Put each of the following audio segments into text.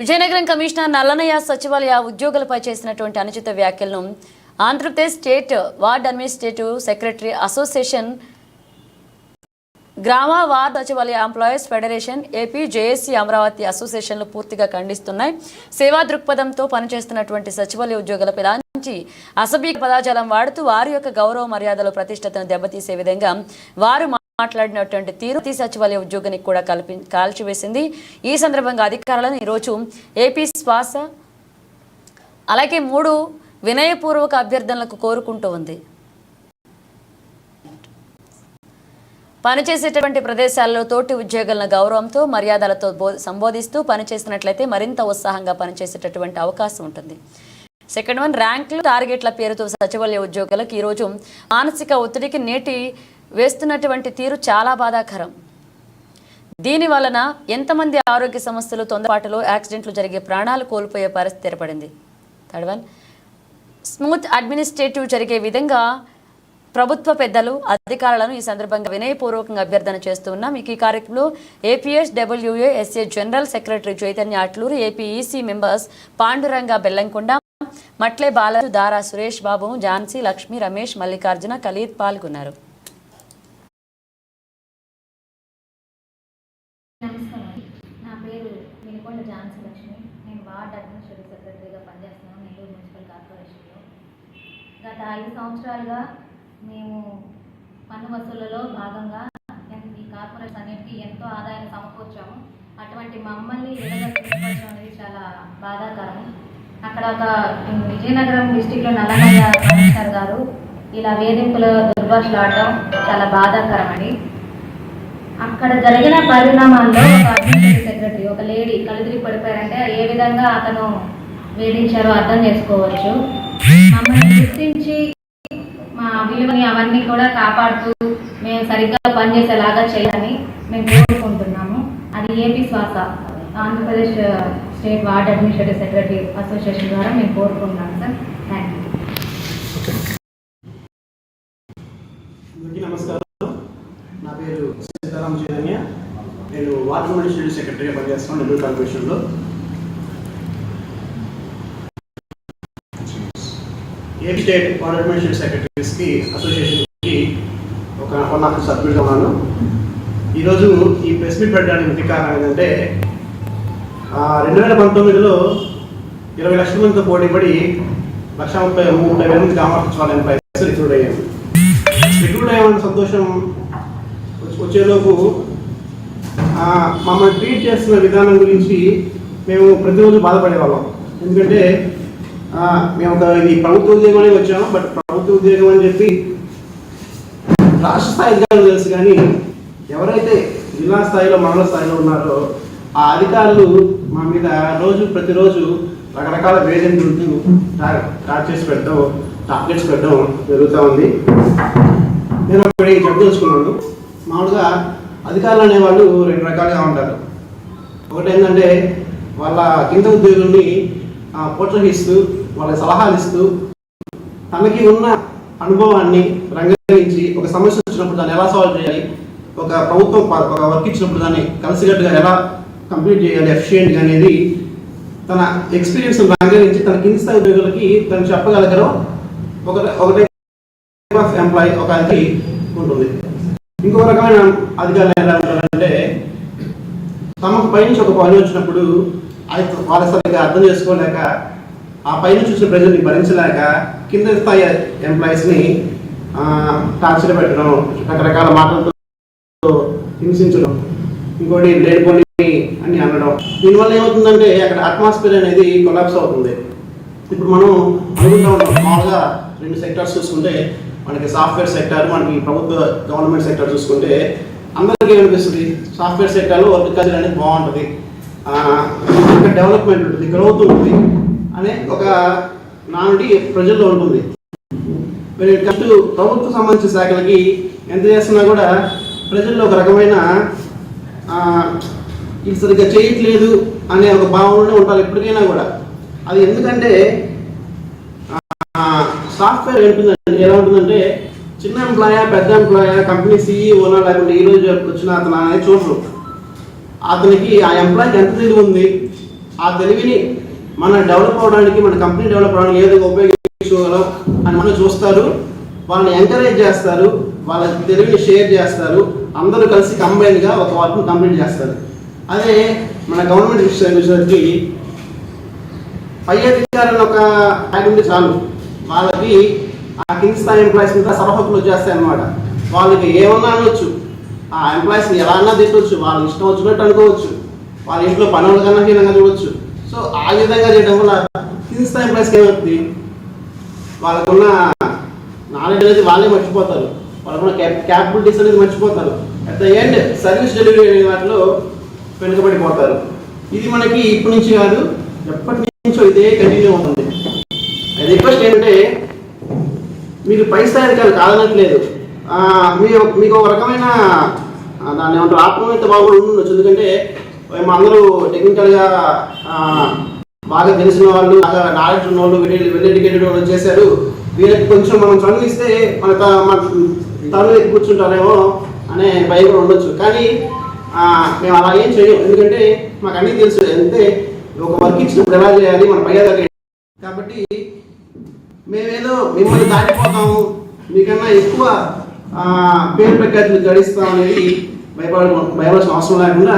Vizianagaram commissioner Nallanayya సచివాలయ ఉద్యోగులపై చేసినటువంటి అనుచిత వ్యాఖ్యలను Andhra Pradesh state ward administrative secretary association గ్రామ వార్డ్ సచివాలయ employees federation AP JAC Amaravati అసోసియేషన్లు పూర్తిగా ఖండిస్తున్నాయి. సేవా దృక్పథంతో పనిచేస్తున్నటువంటి సచివాలయ ఉద్యోగులపై ఇలాంటి అసభ్య పదాజాలం వాడుతూ వారి యొక్క గౌరవ మర్యాదలు ప్రతిష్టతను దెబ్బతీసే విధంగా వారు మాట్లాడినటువంటి తీరు ప్రతి సచివాలయ ఉద్యోగానికి కూడా కల్పి కాల్చివేసింది. ఈ సందర్భంగా అధికారులను ఈరోజు ఏపీ శ్వాస అలాగే మూడు వినయపూర్వక అభ్యర్థనలకు కోరుకుంటూ ఉంది. పనిచేసేటటువంటి ప్రదేశాల్లో తోటి ఉద్యోగులను గౌరవంతో మర్యాదలతో సంబోధిస్తూ పనిచేసినట్లయితే మరింత ఉత్సాహంగా పనిచేసేటటువంటి అవకాశం ఉంటుంది. సెకండ్ వన్ ర్యాంకులు టార్గెట్ల పేరుతో సచివాలయ ఉద్యోగులకు ఈరోజు మానసిక ఒత్తిడికి నేటి వేస్తున్నటువంటి తీరు చాలా బాధాకరం. దీని వలన ఎంతమంది ఆరోగ్య సమస్యలు తొందరపాటులో యాక్సిడెంట్లు జరిగే ప్రాణాలు కోల్పోయే పరిస్థితి ఏర్పడింది. థర్డ్ వన్ స్మూత్ అడ్మినిస్ట్రేటివ్ జరిగే విధంగా ప్రభుత్వ పెద్దలు అధికారులను ఈ సందర్భంగా వినయపూర్వకంగా అభ్యర్థన చేస్తూ ఉన్నాం. మీకు ఈ కార్యక్రమంలో APS WA SA general secretary Chaitanya Atluru APEC members Panduranga Bellamkonda Matle Balaraju Dara Suresh Babu Jhansi Lakshmi Ramesh Mallikarjuna Khalid పాల్గొన్నారు. నమస్కారం. నా పేరు మినికొండ ఝాన్సీ లక్ష్మి నేను వార్డ్ అడ్మినిస్ట్రేటివ్ సెక్రటరీగా పనిచేస్తున్నాను నెల్లూరు మున్సిపల్ కార్పొరేషన్లో. గత ఐదు సంవత్సరాలుగా మేము పన్ను వసూళ్ళలో భాగంగా ఈ కార్పొరేషన్ అన్నింటికీ ఎంతో ఆదాయాన్ని సమకూర్చాము. అటువంటి మమ్మల్ని విడగొట్టడం అనేది చాలా బాధాకరం. అక్కడ ఒక విజయనగరం డిస్టిక్లో నల్లగొండ కమిషనర్ గారు ఇలా వేధింపుల దుర్భాషలు ఆడటం చాలా బాధాకరం అండి అక్కడ జరిగిన పరిణామాల్లో ఒక సెక్రటరీ ఒక లేడీ కలిదిరి పడిపోయారంటే ఏ విధంగా అతను వేధించారో అర్థం చేసుకోవచ్చు. మమ్మల్ని గుర్తించి మా విలువని అవన్నీ కూడా కాపాడుతూ మేము సరిగ్గా పనిచేసేలాగా చేయాలని మేము కోరుకుంటున్నాము. అది ఏపీ శ్వాస Andhra Pradesh state ward administrative secretary association ద్వారా మేము కోరుకుంటున్నాం సార్. థ్యాంక్ యూ అందరికీ నమస్కారం నా పేరు సీతారాం చైతన్య నేను వాటర్ అడ్మినిస్ట్రేటివ్ సెక్రటరీగా పనిచేస్తున్నాం నెల్లూరు కార్పొరేషన్లో. ఏపీ స్టేట్ వాటర్ అడ్మినిస్ట్రేటివ్ సెక్రటరీస్కి అసోసియేషన్కి ఒక వన్ ఆఫ్ సభ్యుడిగా ఉన్నాను. ఈరోజు ఈ ప్రెస్ మీట్ పెట్టడానికి ముఖ్య కారణం ఏంటంటే రెండు వేల పంతొమ్మిదిలో ఇరవై లక్షల మందితో పోటీ పడి లక్ష ముప్పై ముప్పై వేల మంది కామర్చుకోవాలని ప్రయత్నం రిక్రూట్ అయ్యాను రిక్రూట్ అయ్యామని సంతోషం వచ్చి- వచ్చేలోపు మమ్మల్ని ట్రీట్ చేస్తున్న విధానం గురించి మేము ప్రతిరోజు బాధపడేవాళ్ళం. ఎందుకంటే మేము ఒక ఇది ప్రభుత్వ ఉద్యోగం అని వచ్చాము బట్ ప్రభుత్వ ఉద్యోగం అని చెప్పి రాష్ట్ర స్థాయి అధికారులు తెలుసు కానీ ఎవరైతే జిల్లా స్థాయిలో మండల స్థాయిలో ఉన్నారో ఆ అధికారులు మా మీద రోజు ప్రతిరోజు రకరకాల వేధింపులు టార్చ్ చేసి పెట్టడం టార్గెట్స్ పెట్టడం జరుగుతూ ఉంది. నేను ఒకటి చెప్పదలుచుకున్నాను. మామూలుగా అధికారులు అనేవాళ్ళు రెండు రకాలుగా ఉంటారు. ఒకటి ఏంటంటే వాళ్ళ కింద ఉద్యోగుల్ని ప్రోత్సహిస్తూ వాళ్ళకి సలహాలు ఇస్తూ తనకి ఉన్న అనుభవాన్ని రంగరించి ఒక సమస్య వచ్చినప్పుడు దాన్ని ఎలా సాల్వ్ చేయాలి? ఒక ప్రభుత్వం ప- ఒక వర్క్ ఇచ్చినప్పుడు దాన్ని కలిసికట్టుగా ఎలా కంప్లీట్ చేయాలి? ఎఫిషియెంట్గా అనేది తన ఎక్స్పీరియన్స్ రంగరించి తన కింది స్థాయి ఉద్యోగులకి తను చెప్పగలగడం ఒక ఒకటే ఆఫ్ ఎంప్లాయీ ఒక అది ఉంటుంది. ఇంకో రకమైన అధికారులు ఎలా ఉంటారంటే తమకు పైనుంచి ఒక పని వచ్చినప్పుడు అది వాళ్ళ సరిగ్గా అర్థం చేసుకోలేక ఆ పైన చూసిన ప్రజల్ని భరించలేక కింద స్థాయి ఎంప్లాయీస్ని టార్చర్ పెట్టడం రకరకాల మాటలతో హింసించడం ఇంకోటి లేడిపోని అని అనడం. దీనివల్ల ఏమవుతుందంటే అక్కడ అట్మాస్ఫియర్ అనేది కొలాప్స్ అవుతుంది. ఇప్పుడు మనం అనుకుంటా ఉంటాం మామూలుగా రెండు సెక్టార్స్ చూసుకుంటే మనకి సాఫ్ట్వేర్ సెక్టర్ మనకి ప్రభుత్వ గవర్నమెంట్ సెక్టర్ చూసుకుంటే అందరికీ ఏమనిపిస్తుంది? సాఫ్ట్వేర్ సెక్టర్లో వర్క్ కల్చర్ అనేది బాగుంటుంది. డెవలప్మెంట్ ఉంటుంది గ్రోత్ ఉంటుంది. అనే ఒక నానుడి ప్రజల్లో ఉంటుంది. మరి ప్రభుత్వ సంబంధించిన శాఖలకి ఎంత చేస్తున్నా కూడా ప్రజల్లో ఒక రకమైన ఇది సరిగ్గా చేయట్లేదు అనే ఒక భావనలో ఉంటారు ఎప్పటికైనా కూడా. అది ఎందుకంటే సాఫ్ట్వేర్ ఉంటుందండి ఎలా ఉంటుందంటే చిన్న ఎంప్లాయా పెద్ద ఎంప్లాయా కంపెనీ సీఈఓనా లేకుంటే ఈ రోజు వచ్చిన అతను అనేది చూడరు. అతనికి ఆ ఎంప్లాయీకి ఎంత తెలివి ఉంది? ఆ తెలివిని మన డెవలప్ అవడానికి మన కంపెనీ డెవలప్ అవడానికి ఏదో ఉపయోగించుకోగలం అని మనం చూస్తారు. వాళ్ళని ఎంకరేజ్ చేస్తారు. వాళ్ళ తెలివిని షేర్ చేస్తారు. అందరూ కలిసి కంబైన్గా ఒక వర్క్ను కంప్లీట్ చేస్తారు. అదే మన గవర్నమెంట్ విషయానికి పై అధికారులు ఒక ట్యాగ్ ఉంటే చాలు. వాళ్ళకి ఆ కింది స్థాయి ఎంప్లాయీస్ మీద సర్వహక్కులు వచ్చేస్తాయి అనమాట వాళ్ళకి ఏమన్నా అనొచ్చు. ఆ ఎంప్లాయీస్ని ఎలా అన్నా తిట్టవచ్చు వాళ్ళ ఇష్టం వచ్చినట్టు అనుకోవచ్చు. వాళ్ళ ఇంట్లో పనుల కన్నా హీనంగా చూడవచ్చు సో ఆ విధంగా చేయడం వల్ల కింది స్థాయి ఎంప్లాయీస్కి ఏమవుతుంది? వాళ్ళకున్న నాలెడ్జ్ అనేది వాళ్ళే మర్చిపోతారు. వాళ్ళకున్న క్యాపబిలిటీస్ అనేది మర్చిపోతారు. At the end service delivery అనే దాంట్లో వెనుకబడిపోతారు. ఇది మనకి ఇప్పటి నుంచి కాదు ఎప్పటి నుంచో ఇదే కంటిన్యూ అవుతుంది. రిక్వెస్ట్ ఏంటంటే మీకు పై అధికారులు కాదనట్లేదు. మీ మీకు ఒక రకమైన దాన్ని ఏమంటారు ఆత్మీయత బాగుండి ఉండొచ్చు. ఎందుకంటే మేము అందరూ టెక్నికల్గా బాగా తెలిసిన వాళ్ళు బాగా నాలెడ్జ్ ఉన్న వాళ్ళు వెల్ వెల్ ఎడ్యుకేటెడ్ వాళ్ళు చేశారు. వీళ్ళకి కొంచెం మనం చదువు ఇస్తే మన తను కూర్చుంటారేమో అనే భయం కూడా ఉండొచ్చు. కానీ మేము అలా ఏం చేయం ఎందుకంటే మాకు అన్నీ తెలుసు. అంటే ఒక వర్క్ ఇచ్చినప్పుడు ఎలా చేయాలి? మన పై కాబట్టి మేమేదో మిమ్మల్ని దాటిపోతాము. మీకన్నా ఎక్కువ పేరు ప్రఖ్యాతులు గడిస్తాం అనేది భయపడ భయపడాల్సిన అవసరం లేకుండా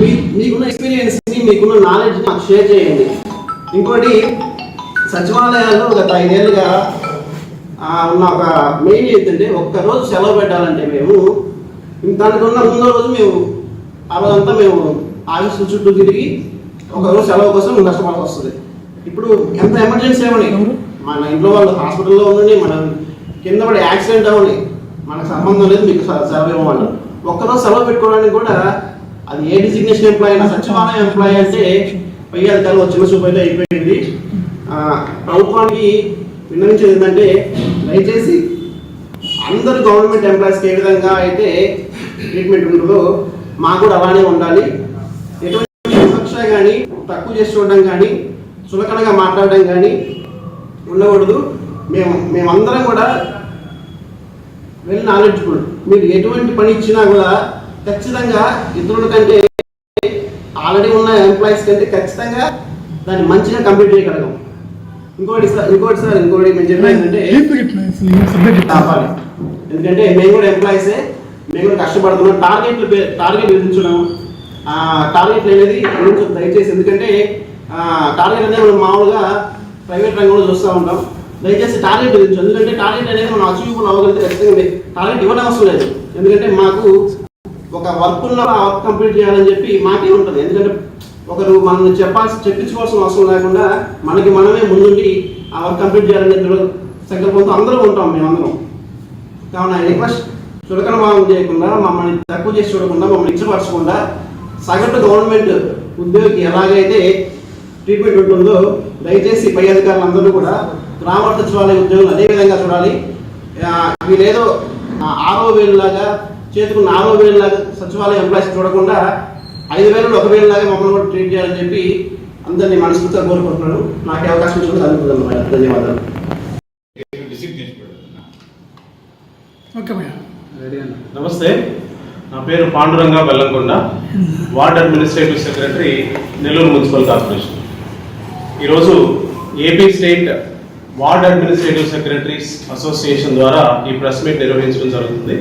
మీ మీకున్న ఎక్స్పీరియన్స్ని మీకున్న నాలెడ్జ్ని మాకు షేర్ చేయండి. ఇంకోటి సచివాలయాల్లో గత ఐదేళ్ళుగా ఉన్న ఒక మెయిన్ ఏంటంటే ఒక్క రోజు సెలవు పెట్టాలంటే మేము దానికన్నా ముందో రోజు మేము ఆ రోజంతా మేము ఆఫీస్ చుట్టూ తిరిగి ఒక రోజు సెలవు కోసం కష్టపడాల్సి వస్తుంది. ఇప్పుడు ఎంత ఎమర్జెన్సీ ఏమని మన ఇంట్లో వాళ్ళు హాస్పిటల్లో ఉండండి మన కింద పడి యాక్సిడెంట్ అవ్వండి. మనకు సంబంధం లేదు మీకు సెలవు ఇవ్వమని. ఒక్కరోజు సెలవు పెట్టుకోవడానికి కూడా అది ఏ డిజిగ్నేషన్ ఎంప్లాయ్ అయినా సచివాలయం ఎంప్లాయ్ అంటే పై అధికారులు వచ్చిన చూపు అయితే అయిపోయింది. ప్రభుత్వానికి విన్నవించేది ఏంటంటే దయచేసి అందరు గవర్నమెంట్ ఎంప్లాయీస్కి ఏ విధంగా అయితే ట్రీట్మెంట్ ఉంటుందో మాకు కూడా అలానే ఉండాలి. ఎటువంటి వివక్ష కానీ తక్కువ చేసి చూడడం కానీ చులకనగా మాట్లాడడం కానీ ఉండకూడదు. మేము మేమందరం కూడా వెల్ నాలెడ్జ్ఫుల్ మీరు ఎటువంటి పని ఇచ్చినా కూడా ఖచ్చితంగా ఇతరుల కంటే ఆల్రెడీ ఉన్న ఎంప్లాయీస్ కంటే ఖచ్చితంగా దాన్ని మంచిగా కంప్లీట్ చేయగలగం. ఇంకోటి సార్ ఇంకోటి సార్ ఇంకోటి మేము చెప్పేది ఏంటంటే కాపాలి ఎందుకంటే మేము కూడా ఎంప్లాయీసే మేము కూడా కష్టపడుతున్నాం. టార్గెట్లు టార్గెట్ విధించడం టార్గెట్లు అనేది దయచేసి ఎందుకంటే టార్గెట్ అనేది మామూలుగా ప్రైవేట్ రంగంలో చూస్తూ ఉంటాం. దయచేసి టార్గెట్ గురించి ఎందుకంటే టార్గెట్ అనేది మనం అచీవబుల్ అవ్వగలిగితే ఖచ్చితంగా మీ- టార్గెట్ ఇవ్వడం అవసరం లేదు. ఎందుకంటే మాకు ఒక వర్క్ ఉన్న ఆ వర్క్ కంప్లీట్ చేయాలని చెప్పి మాకే ఉంటుంది. ఎందుకంటే ఒకరు మనం చెప్పాల్సి చెప్పించుకోవాల్సిన అవసరం లేకుండా మనకి మనమే ముందుండి ఆ వర్క్ కంప్లీట్ చేయాలనే దృఢ సంకల్పంతో అందరూ ఉంటాం మేమందరం. కావున రిక్వెస్ట్ చులకన భావం చేయకుండా మమ్మల్ని తక్కువ చేసి చూడకుండా మమ్మల్ని ఇచ్చపరచకుండా సగటు గవర్నమెంట్ ఉద్యోగి ఎలాగైతే ట్రీట్మెంట్ ఉంటుందో దయచేసి పై అధికారులు అందరూ కూడా గ్రామ సచివాలయ ఉద్యోగులు అదే విధంగా చూడాలి. వీళ్ళేదో ఆ, ఆరో వేలులాగా చేతుకున్న ఆరో వేలులాగా సచివాలయ ఎంప్లాయీస్ చూడకుండా ఐదు వేలు ఒక వేలులాగా మమ్మల్ని కూడా ట్రీట్ చేయాలని చెప్పి అందరినీ మనస్ఫూర్తిగా కోరుకుంటున్నాను. నాకు అవకాశం ఇచ్చినందుకు అనుకుంటున్నాను ధన్యవాదాలు. ఓకే నమస్తే. నా పేరు Panduranga Bellamkonda. Ward administrative secretary Nellore municipal corporation. ఈరోజు AP state ward administrative secretaries association ద్వారా ఈ ప్రెస్ మీట్ నిర్వహించడం జరుగుతుంది.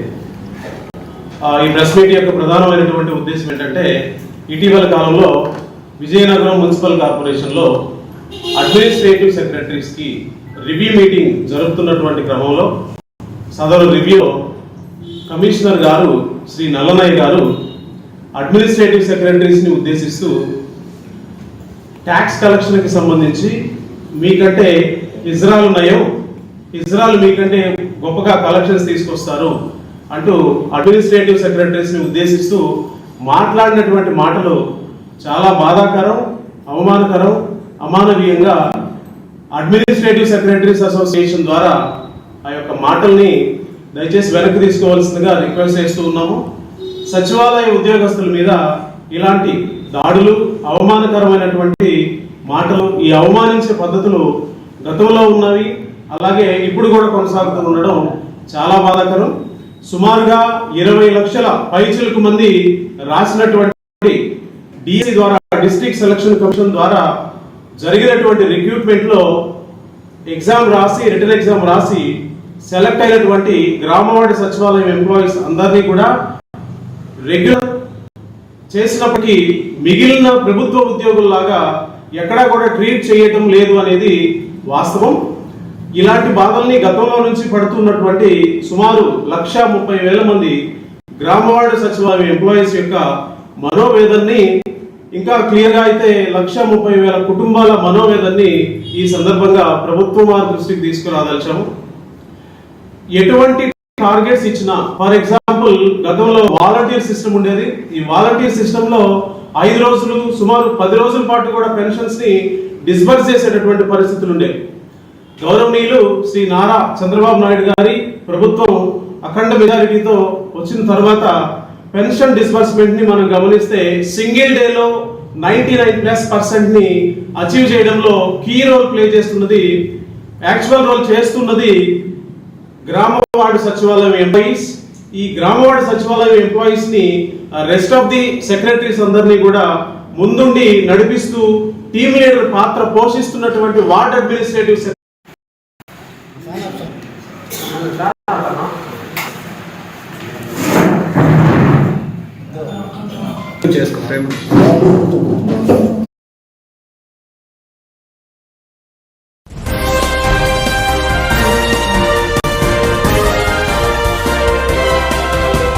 ఈ ప్రెస్ మీట్ యొక్క ప్రధానమైనటువంటి ఉద్దేశం ఏంటంటే ఇటీవల కాలంలో విజయనగరం మున్సిపల్ కార్పొరేషన్లో అడ్మినిస్ట్రేటివ్ సెక్రటరీస్కి రివ్యూ మీటింగ్ జరుపుతున్నటువంటి క్రమంలో సదరు రివ్యూ కమిషనర్ గారు శ్రీ నల్లనయ్య గారు అడ్మినిస్ట్రేటివ్ సెక్రటరీస్ని ఉద్దేశిస్తూ ట్యాక్స్ కలెక్షన్కి సంబంధించి మీకంటే ఇజ్రాయల్ నయం ఇజ్రాయల్ మీకంటే గొప్పగా కలెక్షన్స్ తీసుకొస్తారు అంటూ అడ్మినిస్ట్రేటివ్ సెక్రటరీస్ని ఉద్దేశిస్తూ మాట్లాడినటువంటి మాటలు చాలా బాధాకరం అవమానకరం అమానవీయంగా అడ్మినిస్ట్రేటివ్ సెక్రటరీస్ అసోసియేషన్ ద్వారా ఆ యొక్క మాటల్ని దయచేసి వెనక్కి తీసుకోవాల్సిందిగా రిక్వెస్ట్ చేస్తూ ఉన్నాము. సచివాలయ ఉద్యోగస్తుల మీద ఇలాంటి దాడులు అవమానకరమైనటువంటి మాటలు ఈ అవమానించే పద్ధతులు గతంలో ఉన్నవి అలాగే ఇప్పుడు కూడా కొనసాగుతూ ఉండడం చాలా బాధాకరం. సుమారుగా ఇరవై లక్షల పైచులకు మంది రాసినటువంటి డిసి ద్వారా డిస్ట్రిక్ట్ సెలక్షన్ కమిషన్ ద్వారా జరిగినటువంటి రిక్రూట్మెంట్లో ఎగ్జామ్ రాసి రిటర్న్ ఎగ్జామ్ రాసి సెలెక్ట్ అయినటువంటి గ్రామవాడి సచివాలయం ఎంప్లాయీస్ అందరినీ కూడా రెగ్యులర్ చేసినప్పటికీ మిగిలిన ప్రభుత్వ ఉద్యోగుల్లాగా ఎక్కడా కూడా ట్రీట్ చేయటం లేదు అనేది వాస్తవం. ఇలాంటి బాధల్ని గతంలో నుంచి పడుతున్నటువంటి సుమారు లక్ష ముప్పై వేల మంది గ్రామవార్డు సచివాలయం ఎంప్లాయీస్ యొక్క మనోవేదన్ని ఇంకా క్లియర్గా అయితే లక్ష ముప్పై వేల కుటుంబాల మనోవేదన్ని ఈ సందర్భంగా ప్రభుత్వం వారి దృష్టికి తీసుకురాదలిచాము. ఎటువంటి టార్గెట్స్ ఇచ్చిన ఫర్ ఎగ్జాంపుల్ గతంలో వాలంటీర్ సిస్టమ్ ఉండేది. ఈ వాలంటీర్ సిస్టమ్లో ఐదు రోజులు సుమారు పది రోజుల పాటు కూడా పెన్షన్స్ని డిస్బర్స్ చేసేటటువంటి పరిస్థితులు ఉండేవి. గౌరవనీయులు శ్రీ నారా చంద్రబాబు నాయుడు గారి ప్రభుత్వం అఖండ మెజారిటీతో వచ్చిన తర్వాత పెన్షన్ డిస్బర్స్మెంట్ని మనం గమనిస్తే సింగిల్ డేలో నైన్టీ నైన్ ప్లస్ పర్సెంట్ని అచీవ్ చేయడంలో కీ రోల్ ప్లే చేస్తున్నది యాక్చువల్ రోల్ చేస్తున్నది గ్రామ వార్డు సచివాలయం ఎంప్లాయీస్ ఈ గ్రామవాడ సచివాలయం ఎంప్లాయీస్ని రెస్ట్ ఆఫ్ ది సెక్రటరీస్ అందరినీ కూడా ముందుండి నడిపిస్తూ టీమ్ లీడర్ పాత్ర పోషిస్తున్నటువంటి వార్డ్ అడ్మినిస్ట్రేటివ్ సెక్-